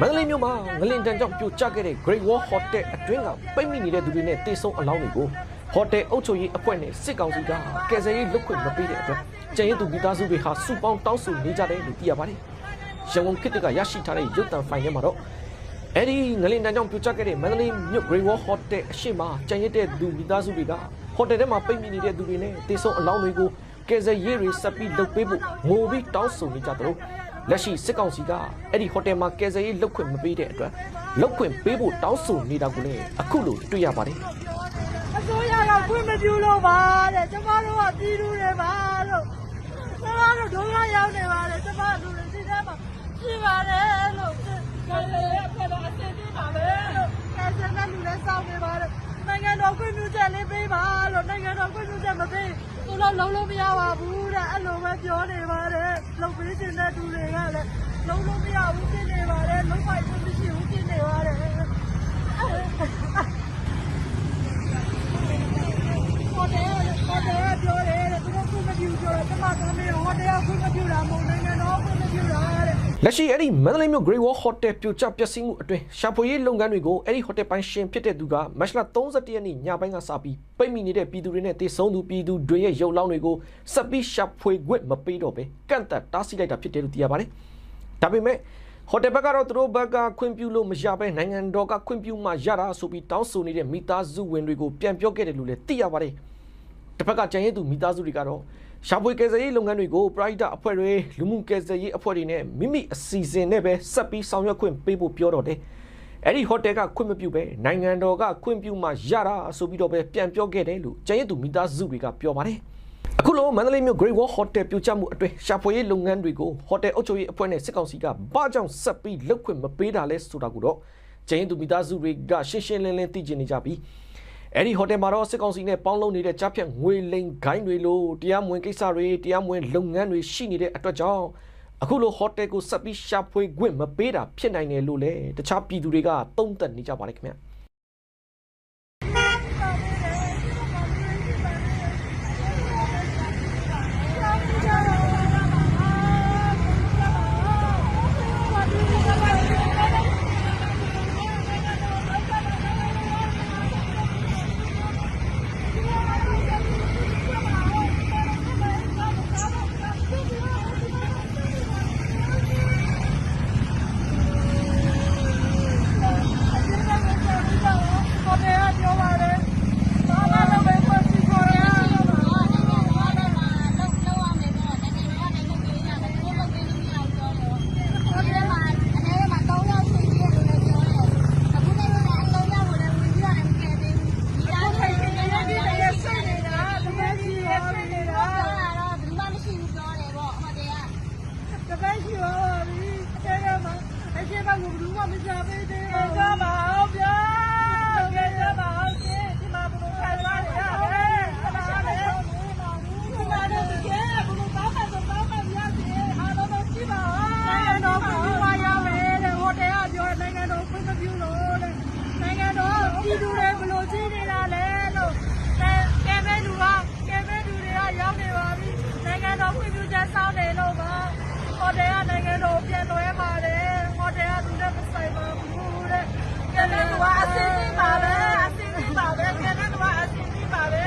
မန္တလေးမြို့မှာငလင်တန်ကြောင့်ပြိုကျခဲ့တဲ့ Great Wall Hotel အတွင်းကပိတ်မိနေတဲ့သူတွေနဲ့တေဆုံးအလောင်းတွေကိုဟိုတယ်အုပ်ချုပ်ရေးအဖွဲ့နဲ့စစ်ကောင်စီကကယ်ဆယ်ရေးလုပ်ခွင့်မပေးတဲ့အတွက်ကျန်ရည်သူမိသားစုတွေဟာစုပေါင်းတောင်းဆိုနေကြတယ်လို့သိရပါတယ်။ရန်ကုန်ခေတ်ကရရှိထားတဲ့ရုပ်သံဖိုင်ထဲမှာတော့အဲ့ဒီငလင်တန်ကြောင့်ပြိုကျခဲ့တဲ့မန္တလေးမြို့ Great Wall Hotel အရှိမကျန်ရည်တဲ့သူမိသားစုတွေကဟိုတယ်ထဲမှာပိတ်မိနေတဲ့သူတွေနဲ့တေဆုံးအလောင်းတွေကိုကယ်ဆယ်ရေးတွေဆက်ပြီးလုပ်ပေးဖို့ငိုပြီးတောင်းဆိုနေကြတယ်လို့ လက်ရှိစစ်ကောင်စီကအဲ့ဒီဟိုတယ်မှာကယ်ဆယ်ရေးလုပ်ခွင့်မပေးတဲ့အတွက်လုပ်ခွင့်ပေးဖို့တောင်းဆိုနေတာကိုလည်းအခုလိုတွေ့ရပါတယ်အစိုးရကခွင့်မပြုလို့ပါတဲ့ကျမတို့ကပြည်သူတွေပါလို့ကျမတို့ဒုက္ခရောက်နေပါတယ်ကျမတို့တွေစိတ်ထဲမှာရှိပါတယ်လို့ဒါလည်းအဖေတော့အစစ်ပြီးပါပဲလို့အဲစတဲ့လူလည်းစောင့်နေပါတယ်နိုင်ငံတော်ခွင့်ပြုချက်လေးပေးပါလို့နိုင်ငံတော်ခွင့်ပြုချက်မပေးသူတို့လုံးလုံးမရပါဘူးတဲ့ အဲ့လိုပဲပြောနေပါတယ်လုံပေးရှင်တဲ့သူတွေကလည်းလုံးလုံးမရဘူးဖြစ်နေပါတယ်လုံးပိုက်ခွင့်မရှိဘူးဖြစ်နေပါတယ်ဟိုတယ်ဟိုတယ်ပြောတယ်တဲ့သူတို့ခုမပြူပြောတယ်ကျမသမီးဟိုတယ်ခုမပြူတာမဟုတ်နိုင်ငံတော်ခုမပြူတာတဲ့ လက်ရှိအဲ့ဒီမန္တလေးမြို့ Great Wall Hotel ပြိုကျပျက်စီးမှုအတွင်းရှာဖွေရေးလုပ်ငန်းတွေကိုအဲ့ဒီ hotel ပိုင်ရှင်ဖြစ်တဲ့သူကမတ်လ31ရက်နေ့ညပိုင်းကစပြီးပိတ်မိနေတဲ့ပြည်သူတွေနဲ့တေဆုံးသူပြည်သူတွေရဲ့ရုပ်လောင်းတွေကိုဆက်ပြီးရှာဖွေခွင့်မပေးတော့ပဲကန့်သက်တားဆီးလိုက်တာဖြစ်တယ်လို့သိရပါတယ်။ဒါပေမဲ့ဟိုတယ်ဘက်ကတော့သူတို့ဘက်ကခွင့်ပြုလို့မရဘဲနိုင်ငံတော်ကခွင့်ပြုမှရတာဆိုပြီးတောင်းဆိုနေတဲ့မိသားစုဝင်တွေကိုပြန်ပြောခဲ့တယ်လို့လည်းသိရပါတယ်။တစ်ဖက်ကကြံရည်သူမိသားစုတွေကတော့ ရှာဖွေကယ်ဆယ်ရေးလုပ်ငန်းတွေကိုပရိုက်တာအဖွဲ့တွေလူမှုကယ်ဆယ်ရေးအဖွဲ့တွေနဲ့မိမိအစီအစဉ်နဲ့ပဲဆက်ပြီးဆောင်ရွက်ခွင့်ပေးဖို့ပြောတော့တယ်။အဲ့ဒီဟိုတယ်ကခွင့်မပြုပဲနိုင်ငံတော်ကခွင့်ပြုမှရတာဆိုပြီးတော့ပဲပြန်ပြောခဲ့တယ်လို့ကြံရည်သူမိသားစုတွေကပြောပါတယ်။အခုလိုမန္တလေးမြို့ Great Wall Hotel ပြိုကျမှုအတွင်းရှာဖွေရေးလုပ်ငန်းတွေကိုဟိုတယ်အုပ်ချုပ်ရေးအဖွဲ့နဲ့စစ်ကောင်စီကဘာကြောင့်ဆက်ပြီးလုပ်ခွင့်မပေးတာလဲဆိုတာကိုတော့ကျင်းသူမိသားစုတွေကရှင်းရှင်းလင်းလင်းသိကျင်နေကြပြီး အဲ့ဒီဟိုတယ်မှာတော့စစ်ကောင်စီနဲ့ပေါင်းလုံးနေတဲ့ကြားဖြတ်ငွေလိမ်ဂိုင်းတွေလိုတရားမဝင်ကိစ္စတွေတရားမဝင်လုပ်ငန်းတွေရှိနေတဲ့အတွက်ကြောင့်အခုလိုဟိုတယ်ကိုဆက်ပြီးရှာဖွေခွင့်မပေးတာဖြစ်နိုင်တယ်လို့လည်းတခြားပြည်သူတွေကသုံးသပ်နေကြပါတယ်ခင်ဗျာ ဟိုတယ်ကပြောပါတယ်ဘာမှလုပ်ပေးခွင့်ပြုခေါ်ရ တပတ်ရှိပါပြီ။အဲဒါမှ အရှိမကိုဘူးမမစားပေးသေးဘူး။ကြပါအောင်ဗျာ။ကြပါအောင်ရှင်။ဒီမှာဘုရားခံစားရရတယ်။ဆက်ပါမယ်။ဒီမှာတော့ကြည့်ဘုရားကောင်းမှတော့ကောင်းမှရစီအားလုံးတော့ကြည့်ပါ။နိုင်ငံတော်ကဘူးပါရမယ်တဲ့ဟိုတယ်ကပြောနိုင်ငံတော်ခွင့်မပြုလို့တဲ့။နိုင်ငံတော်ပြည်သူတွေဘလို့ကြည့်နေတာလဲလို့ကဲကဲမဲလူကကဲမဲလူတွေကရောက်နေပါပြီ။နိုင်ငံတော်ခွင့်ပြုချက်စောင်းနေလို့ပါ။ ဟိုတယ်ကနိုင်ငံတော်ပြန်လွှဲပါတယ်ဟိုတယ်ကသူနဲ့မဆိုင်ပါဘူးတဲ့ကျန်တဲ့သူကအစင်းကြီးပါပဲအစင်းကြီးပါပဲကျန်တဲ့သူကအစင်းကြီးပါပဲ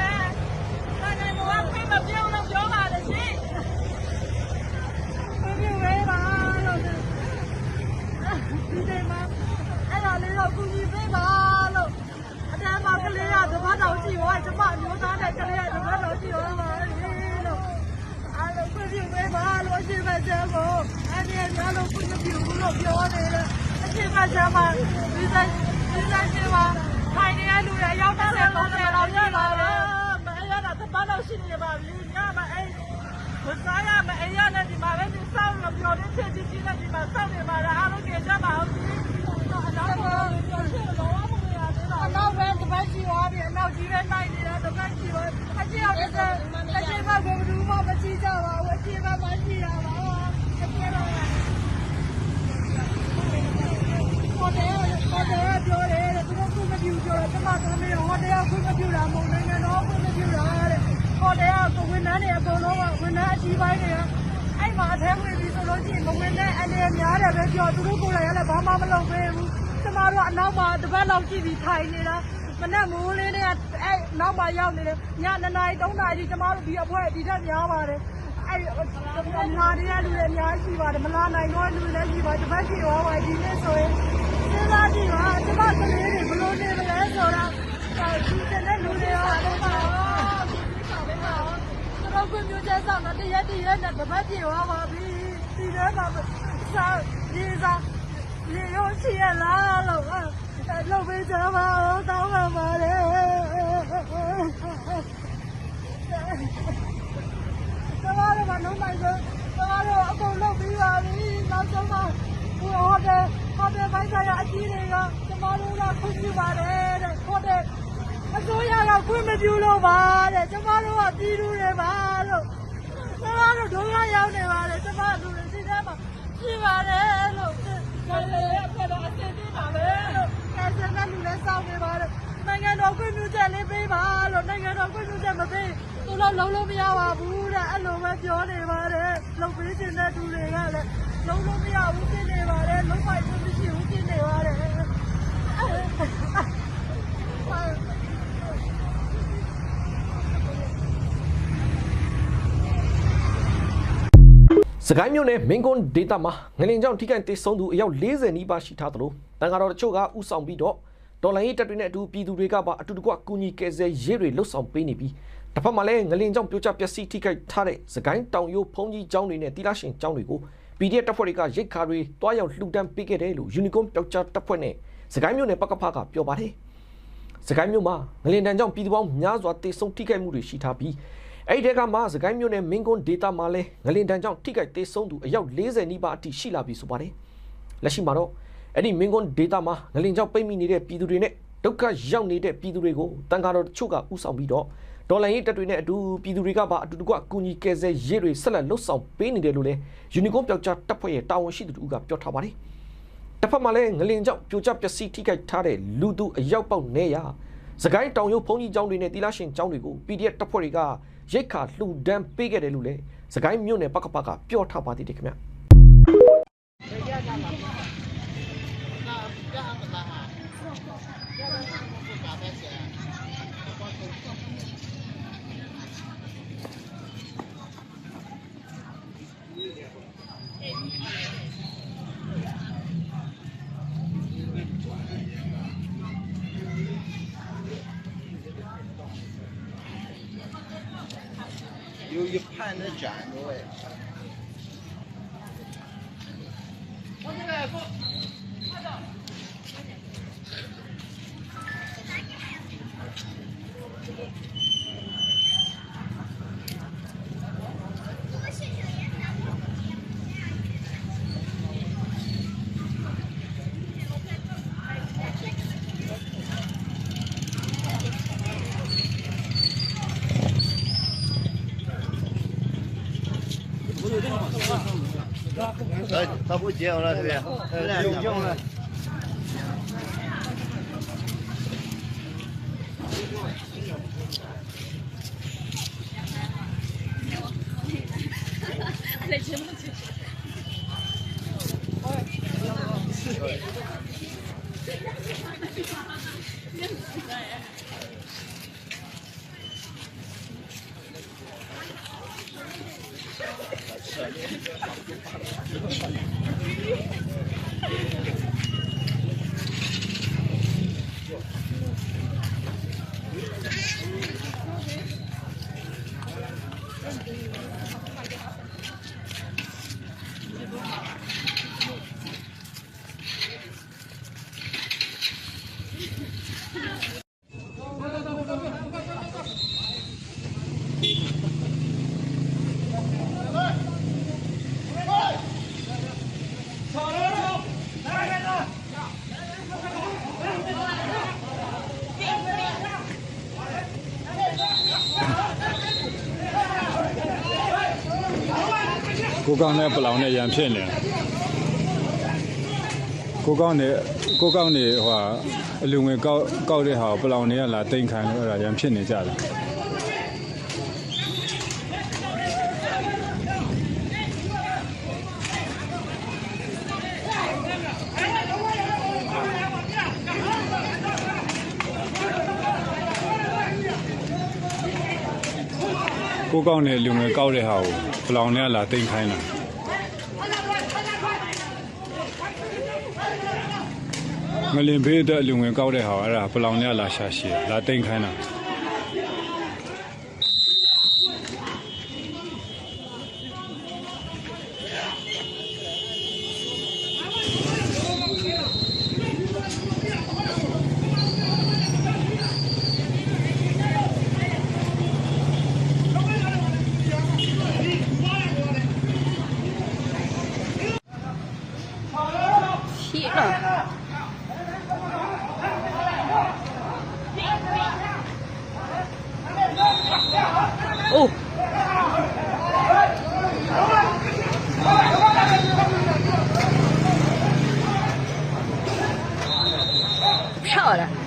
နိုင်ငံတော်ကဖိမပြုံးလို့ပြောပါလေရှင်ဖိပြုံးရဲပါလို့ဒီနေ့မှာအဲ့ဒါလေးတော့ကူညီပေးပါလို့အတန်းမှာကလေးကတပတ်တော်ရှိရောကျမမျိုးသားနဲ့ကလေးကတပတ်တော်ရှိရောပါလို့ အားလုံးပြည့်ပေးပါလို့အရှိမချမ်းကိုအနေနဲ့အားလုံးပြည့်ပြည့်ဘူးလို့ပြောနေတယ် အရှိမချမ်းမှာဒီဆိုင်ဒီဆိုင်ကပါခိုင်နေရလူတွေရောက်တဲ့30လောက်ရှိပါပဲမအေးရတာတပတ်လောက်ရှိနေပါပြီညမအေးဘုရားရမအေးရတဲ့ဒီမှာပဲဒီစောင်းလို့ပြောတဲ့ချက်ကြီးကြီးနဲ့ဒီမှာစောင်းနေပါလားအားလုံးကြကြပါအောင်ဒီအနောက်ကတော့ပြောရှိလို့ဝါမလို့ရသေးတော့အနောက်ပဲတပတ်ရှိသွားပြီအနောက်ကြီးပဲနိုင်နေတာတပတ်ရှိသွားအရှိအောင်တစ်ဆက်အရှိမကိုဘူးမမရှိကြပါဘူးအရှိမမရှိရပါဘူးအရှိတော့ဟိုတယ်ဟိုတယ်ပြောတယ်သူတို့ခုမပြူပြောတယ်ကျမသမီးဟိုတယ်ခုမပြူတာမဟုတ်နိုင်ငံတော်ခုမပြူတာတဲ့ဟိုတယ်ကဝန် ထမ်းတွေအကုန်လုံးကဝန်ထမ်းအကြီးပိုင်းတွေကအဲ့မှာအထက်ဝင်ပြီးဆိုလို့ရှိရင်မဝင်တဲ့အနေများတယ်ပဲပြောသူတို့ကိုယ်လည်းလည်းဘာမှမလုပ်ပေးဘူးကျမတို့အနောက်မှာတပတ်လောက်ကြည့်ပြီးထိုင်နေတာမနဲ့မိုးလေးနဲ့အဲနောက်မှာရောက်နေတယ်ည2နာရီ3နာရီကျမတို့ဒီအဖွဲဒီထက်များပါတယ်အဲ့မလာတဲ့လူတွေအများကြီးရှိပါတယ်မလာနိုင်တော့လူတွေလည်းရှိပါတယ်တပတ်ရှိသွားပါဒီနေ့ဆိုရင်စဉ်းစားကြည့်ပါကျမကလေးတွေဘလို့နေမလဲဆိုတော့ဒီတဲ့လူတွေရောတော့ပါ တော့ခွင့်ပြုချက်ဆောင်တော့တရက်တရက်နဲ့တပတ်ပြေသွားပါပြီဒီထဲမှာစာရေးစာရေရောရှိရလားလို့လုပ်ပေးကြပါဦးတောင်းပါပါလေကျမတို့ကလုံးလိုက်ဆိုကျမတို့အကုန်လုပ်ပြီးပါပြီနောက်ဆုံးမှဟိုဟိုတယ်ဟိုတယ်ဘိုင်းဆိုင်ရာအကြီးတွေကကျမတို့ကခွင့်ပြုပါတယ်တဲ့ဟိုတယ်အ စိုးရကခွင့်မပြုလို့ပါတဲ့ကျမတို့ကပြည်သူတွေပါလို့ကျမတို့ဒုက္ခရောက်နေပါတယ်ကျမတို့တွေဒီထဲမှာရှိပါတယ်လို့ကျန်လေ après တော့အစစ်သေးပါပဲလို့အဲစတဲ့လူလည်းစောင့်နေပါတယ်နိုင်ငံတော်ခွင့်ပြုချက်လေးပေးပါလို့နိုင်ငံတော်ခွင့်ပြုချက်မပေးသူတို့လုံးလုံးမရပါဘူးတဲ့အဲ့လိုပဲပြောနေပါတယ်လုံပေးခြင်းတဲ့သူတွေကလည်းလုံးလုံးမရဘူးဖြစ်နေပါတယ်လုံးပိုက်ခွင့်မရှိဘူးဖြစ်နေပါတယ် စကိုင်းမြို့နယ်မင်းကွန်းဒေတာမှာငလင်ကြောင့်ထိခိုက်ဒေဆုံးသူအယောက်40နီးပါးရှိထားသလိုတန်ဃာတော်တချို့ကဥဆောင်ပြီးတော့ဒေါ်လာရေးတပ်တွေနဲ့အတူပြည်သူတွေကပါအတူတကွကူညီကယ်ဆယ်ရေးတွေလှုပ်ဆောင်ပေးနေပြီးတစ်ဖက်မှာလည်းငလင်ကြောင့်ပြိုကျပျက်စီးထိခိုက်ထားတဲ့စကိုင်းတောင်ရိုးဖုံးကြီးကျောင်းတွေနဲ့တီလာရှင်ကျောင်းတွေကို PDF တပ်ဖွဲ့တွေကရိတ်ခါတွေတွားရောက်လှူဒန်းပေးခဲ့တယ်လို့ Unicorn ပျောက်ကြားတပ်ဖွဲ့နဲ့စကိုင်းမြို့နယ်ပကဖကပြောပါတယ်။စကိုင်းမြို့မှာငလင်တန်းကြောင့်ပြည်သူပေါင်းများစွာတေဆုံးထိခိုက်မှုတွေရှိထားပြီး အဲ့ဒီတဲကမှစကိုင်းမြို့နယ်မင်းကွန်းဒေတာမှာလဲငလင်တန်းကြောင့်ထိခိုက်တေဆုံးသူအယောက်40နီးပါးအထိရှိလာပြီဆိုပါတယ်လက်ရှိမှာတော့အဲ့ဒီမင်းကွန်းဒေတာမှာငလင်ကြောင့်ပိတ်မိနေတဲ့ပြည်သူတွေနဲ့ဒုက္ခရောက်နေတဲ့ပြည်သူတွေကိုတန်ခါတော်တချို့ကဥဆောင်ပြီးတော့ဒေါ်လာရေးတပ်တွေနဲ့အတူပြည်သူတွေကပါအတူတကွကူညီကယ်ဆယ်ရေးတွေဆက်လက်လှုပ်ဆောင်ပေးနေတယ်လို့လဲယူနီကွန်ပျောက်ကြားတပ်ဖွဲ့ရဲ့တာဝန်ရှိသူတို့ကပြောထားပါတယ်တစ်ဖက်မှာလည်းငလင်ကြောင့်ပြိုကျပျက်စီးထိခိုက်ထားတဲ့လူသူအယောက်ပေါက်နေရစကိုင်းတောင်ရုပ်ဘုံကြီးကျောင်းတွေနဲ့တီလာရှင်ကျောင်းတွေကို PDF တပ်ဖွဲ့တွေက ရိတ်ခါလှူဒန်းပေးခဲ့တယ်လို့လည်းစကိုင်းမြို့နယ်ပကပကပြောထားပါသေးတယ်ခင်ဗျ 有一盘的卷子味。我现。他不接我了，这边。有用了。 ကိုကောင်းနဲ့ပလောင်နဲ့ရန်ဖြစ်နေတယ်ကိုကောင်းနဲ့ကိုကောင်းနေဟိုဟာအလူငွေကောက်ကောက်တဲ့ဟာကိုပလောင်တွေကလာတိန်ခံလို့အဲ့ဒါရန်ဖြစ်နေကြတယ် ကိုကောက်နေလူငယ်ကောက်တဲ့ဟာကိုပလောင်တွေကလာတိန်ခိုင်းတာငလင်ဘေးအတွက်လူငယ်ကောက်တဲ့ဟာကိုအဲ့ဒါပလောင်တွေကလာရှာရှည်လာတိန်ခိုင်းတာ 哦漂亮。